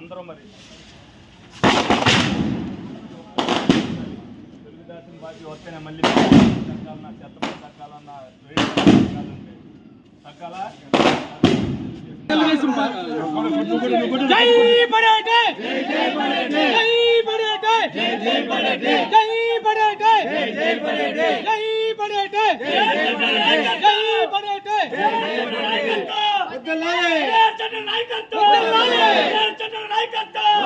అందరూ మరి. అవకాశం పార్టీ వస్తేనే మళ్ళీ తగ్గాలన్నా చెత్త తగ్గాలన్నా తగ్గాల నాయకత్వం నాయకత్వం!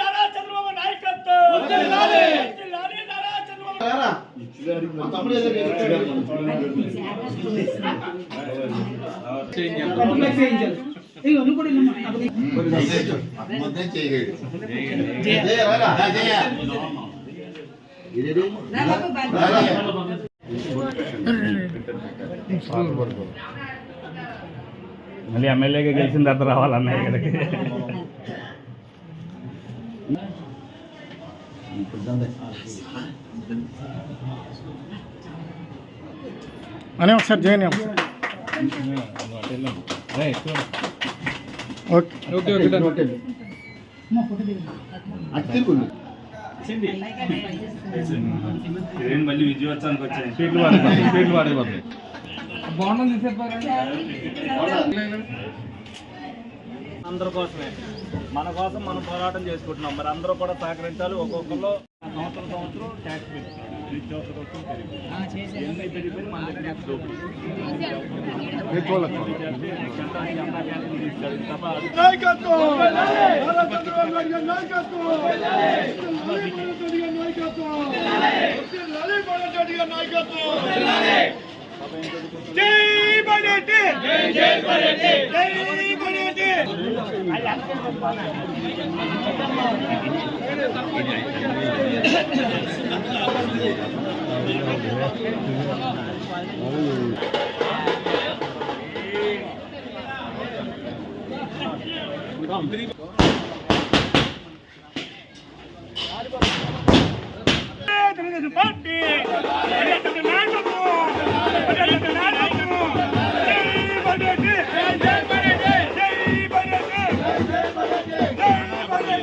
నారా చంద్రబాబు నాయకత్వం! చేయగలడు ಅಲ್ಲಿ ಎಮ್ ಎಲ್ ಎಗೆ ಗೆಲ್ಸಿಂದ ಹತ್ರ ಅವಲ್ಲ ಅನ್ನ ಹೇಳಕ್ಕೆ అనే ఒకసారి జాయిన్ మళ్ళీ విజయోత్సవానికి వచ్చాయి స్వీట్లు వాడిపోతాయి స్వీట్లు వాడిపోతాయి అందరి కోసమే. మన కోసం మనం పోరాటం చేసుకుంటున్నాం. మరి అందరూ కూడా సహకరించాలి. ఒక్కొక్కరు సంవత్సరం సంవత్సరం ట్యాక్స్ పెంచుతారు నిత్యావసర వస్తువులు పెరిగాయి. ఎన్ని పెరిగిపోయి మన దగ్గర డబ్బులు. చేస్తే जय बनेटे जय जय बनेटे जय बनेटे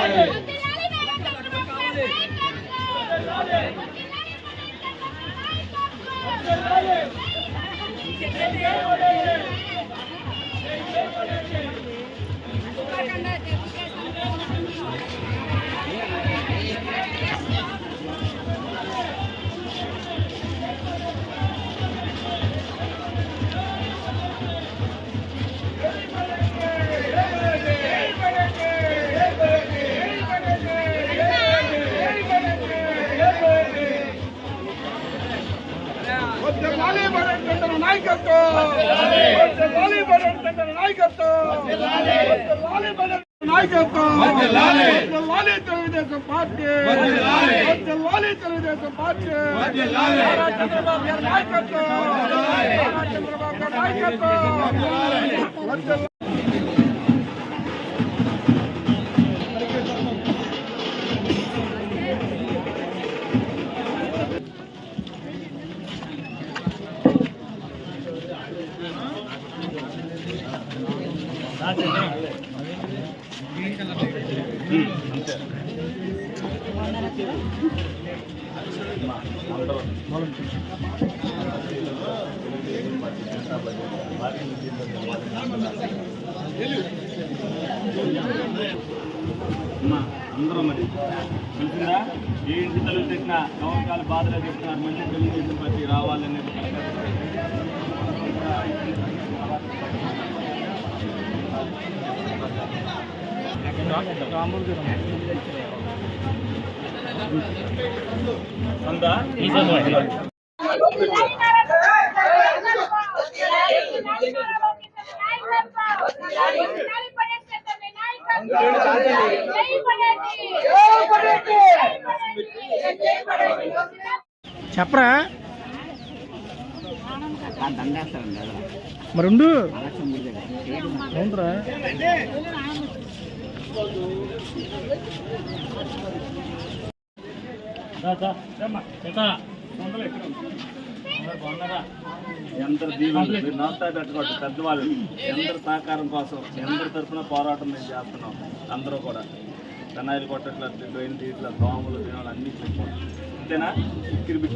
కావాలి తెలుగుదేశం పార్టీ. వద్దలాలి తెలుగుదేశం పార్టీ. చంద్రబాబు గారి నాయకత్వం. చంద్రబాబు గారి నాయకత్వం. అందరూ మరి. చూసిందా? ఏ ఇంటి తల్లి తెచ్చినా గవర్నకాలు బాధలే చెప్తున్నారు మంచి తెలుగుదేశం పార్టీ రావాలనేది రాముడు చెప్పరా? మరుండు? అవునరా ఎందరు దీవెనలు మీరు నోస్తా పెట్టుకోండి పెద్దవాళ్ళు ఎందరి సహకారం కోసం ఎందరి తరఫున పోరాటం మేము చేస్తున్నాం అందరూ కూడా కన్నాయిలు కొట్టట్ల డ్రైన్ తీట్ల దోమలు దీనాలు అన్ని చూసుకోండి అంతేనా కిరిబి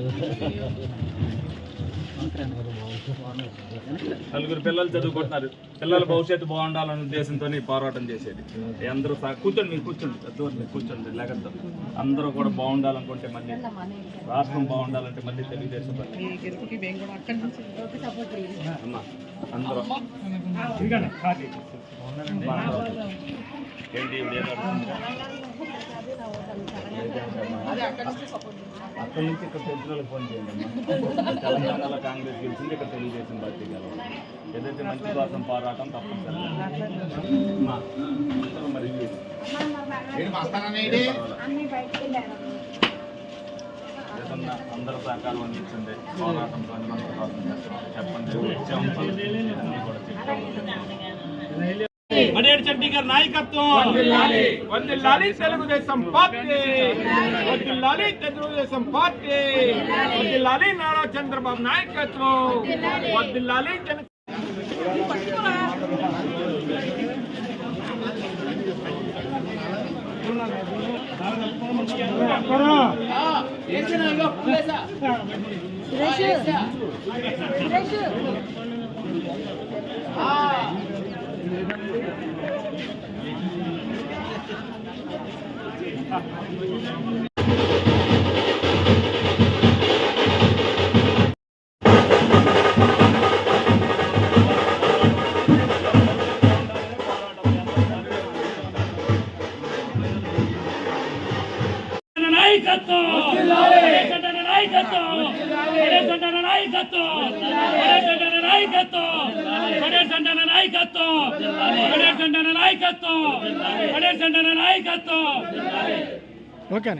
నలుగురు పిల్లలు చదువుకుంటున్నారు. పిల్లల భవిష్యత్తు బాగుండాలనే ఉద్దేశంతో పోరాటం చేసేది. అందరూ కూర్చోండి మీరు కూర్చోండి. పెద్దవాళ్ళు మీరు కూర్చోండి లేకపోతే అందరూ కూడా బాగుండాలనుకుంటే మళ్ళీ రాష్ట్రం బాగుండాలంటే మళ్ళీ తెలుగుదేశం అందరూ. ఏంటి? అక్కడి నుంచి ఇక్కడ తెలిసిన వాళ్ళకి ఫోన్ చేయండి అమ్మా. తెలంగాణలో కాంగ్రెస్ గెలిచింది ఇక్కడ తెలుగుదేశం పార్టీ గెలవాలి ఏదైతే మంచి కోసం పోరాటం తప్పనిసరి. మరి ఏదన్నా అందరూ సహకారం అందించండి. పోరాటంతో అందరూ కోసం చేస్తాం. చెప్పండి. వచ్చాం అన్నీ కూడా చెప్తాం చంటి గారి నాయకత్వం. వందిల్లాలి. తెలుగుదేశం పార్టీ. వందిల్లాలి తెలుగుదేశం పార్టీ. వందిల్లాలి నారా చంద్రబాబు నాయకత్వం. వందిల్లాలి జన నాయకత్వం ನಾಯಕತ್ವ ನಾಯಕತ್ವ ನಾಯಕತ್ವ నాయకత్వం నాయకత్వం గణేశన్న నాయకత్వం నాయకత్వం గణేశన్న నాయకత్వం ఓకే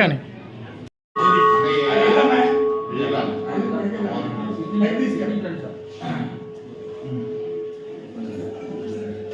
అని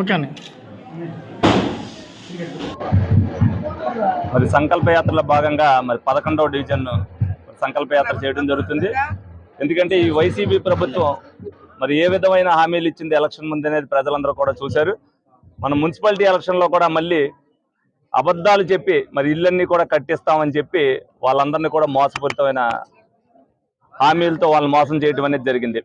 ఓకే అని మరి సంకల్పయాత్రలో భాగంగా మరి పదకొండవ డివిజన్ సంకల్పయాత్ర చేయడం జరుగుతుంది. ఎందుకంటే ఈ వైసీపీ ప్రభుత్వం మరి ఏ విధమైన హామీలు ఇచ్చింది ఎలక్షన్ ముందు అనేది ప్రజలందరూ కూడా చూశారు. మన మున్సిపాలిటీ ఎలక్షన్లో కూడా మళ్ళీ అబద్ధాలు చెప్పి మరి ఇళ్ళన్నీ కూడా కట్టిస్తామని చెప్పి వాళ్ళందరినీ కూడా మోసపూరితమైన హామీలతో వాళ్ళని మోసం చేయడం అనేది జరిగింది.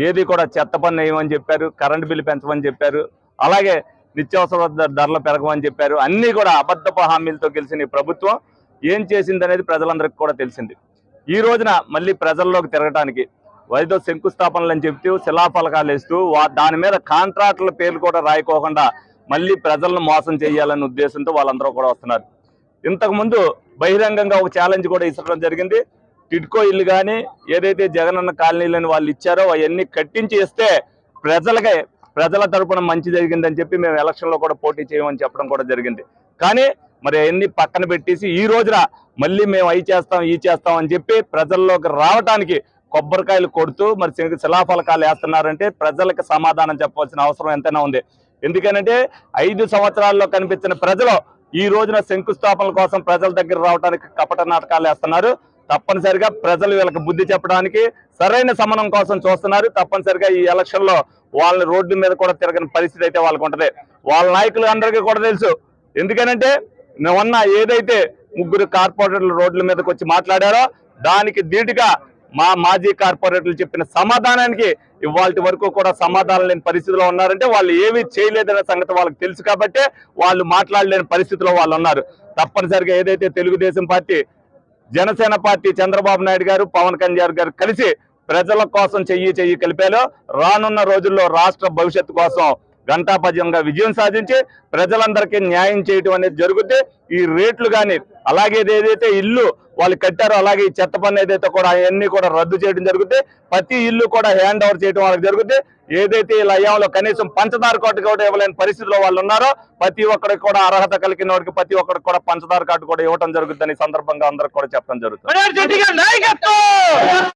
ఏది కూడా చెత్త పన్ను వేయమని చెప్పారు కరెంటు బిల్లు పెంచమని చెప్పారు అలాగే నిత్యావసర ధరలు పెరగమని చెప్పారు. అన్నీ కూడా అబద్ధపు హామీలతో గెలిచిన ప్రభుత్వం ఏం చేసింది అనేది ప్రజలందరికీ కూడా తెలిసింది. ఈ రోజున మళ్ళీ ప్రజల్లోకి తిరగటానికి వైద్య శంకుస్థాపనలు అని చెప్తూ శిలాఫలకాలు వేస్తూ వా- దాని మీద కాంట్రాక్టుల పేర్లు కూడా రాయకోకుండా మళ్ళీ ప్రజలను మోసం చేయాలనే ఉద్దేశంతో వాళ్ళందరూ కూడా వస్తున్నారు. ఇంతకుముందు బహిరంగంగా ఒక ఛాలెంజ్ కూడా ఇచ్చడం జరిగింది. టిడ్కో ఇల్లు కానీ ఏదైతే జగనన్న కాలనీలని వాళ్ళు ఇచ్చారో అవన్నీ కట్టించి ఇస్తే ప్రజలకే ప్రజల తరపున మంచి జరిగిందని చెప్పి మేము ఎలక్షన్లో కూడా పోటీ చేయమని చెప్పడం కూడా జరిగింది. కానీ మరి అవన్నీ పక్కన పెట్టేసి ఈ రోజున మళ్ళీ మేము అవి చేస్తాం ఈ చేస్తాం అని చెప్పి ప్రజల్లోకి రావటానికి కొబ్బరికాయలు కొడుతూ మరి శిలాఫలకాలు వేస్తున్నారంటే ప్రజలకు సమాధానం చెప్పవలసిన అవసరం ఎంతైనా ఉంది. ఎందుకనంటే ఐదు సంవత్సరాల్లో కనిపించిన ప్రజలు ఈ రోజున శంకుస్థాపనల కోసం ప్రజల దగ్గర రావడానికి కపట నాటకాలు వేస్తున్నారు. తప్పనిసరిగా ప్రజలు వీళ్ళకి బుద్ధి చెప్పడానికి సరైన సమనం కోసం చూస్తున్నారు. తప్పనిసరిగా ఈ ఎలక్షన్లో వాళ్ళని రోడ్డు మీద కూడా తిరగని పరిస్థితి అయితే వాళ్ళకు ఉంటది. వాళ్ళ నాయకులు అందరికీ కూడా తెలుసు. ఎందుకనంటే మొన్న ఏదైతే ముగ్గురు కార్పొరేటర్లు రోడ్ల మీదకి వచ్చి మాట్లాడారో దానికి ధీటుగా మా మాజీ కార్పొరేటర్లు చెప్పిన సమాధానానికి ఇవాళ వరకు కూడా సమాధానం లేని పరిస్థితిలో ఉన్నారంటే వాళ్ళు ఏమీ చేయలేదనే సంగతి వాళ్ళకి తెలుసు కాబట్టి వాళ్ళు మాట్లాడలేని పరిస్థితిలో వాళ్ళు ఉన్నారు. తప్పనిసరిగా ఏదైతే తెలుగుదేశం పార్టీ జనసేన పార్టీ చంద్రబాబు నాయుడు గారు పవన్ కళ్యాణ్ గారు కలిసి ప్రజల కోసం చెయ్యి చెయ్యి కలిపారు. రానున్న రోజుల్లో రాష్ట్ర భవిష్యత్తు కోసం ఘంటాపద్యంగా విజయం సాధించి ప్రజలందరికీ న్యాయం చేయటం అనేది జరుగుద్ది. ఈ రేట్లు కానీ అలాగే ఏదైతే ఇల్లు వాళ్ళు కట్టారో అలాగే ఈ చెత్త పన్ను ఏదైతే కూడా అవన్నీ కూడా రద్దు చేయడం జరుగుద్ది. ప్రతి ఇల్లు కూడా హ్యాండ్ ఓవర్ చేయడం వాళ్ళకి జరుగుద్ది. ఏదైతే ఇలా లయంలో కనీసం పంచదార కార్డు కూడా ఇవ్వలేని పరిస్థితిలో వాళ్ళు ఉన్నారో ప్రతి ఒక్కరికి కూడా అర్హత కలిగిన వాడికి ప్రతి ఒక్కరికి కూడా పంచదార కార్డు కూడా ఇవ్వడం జరుగుతుందని సందర్భంగా అందరికి కూడా చెప్పడం జరుగుతుంది.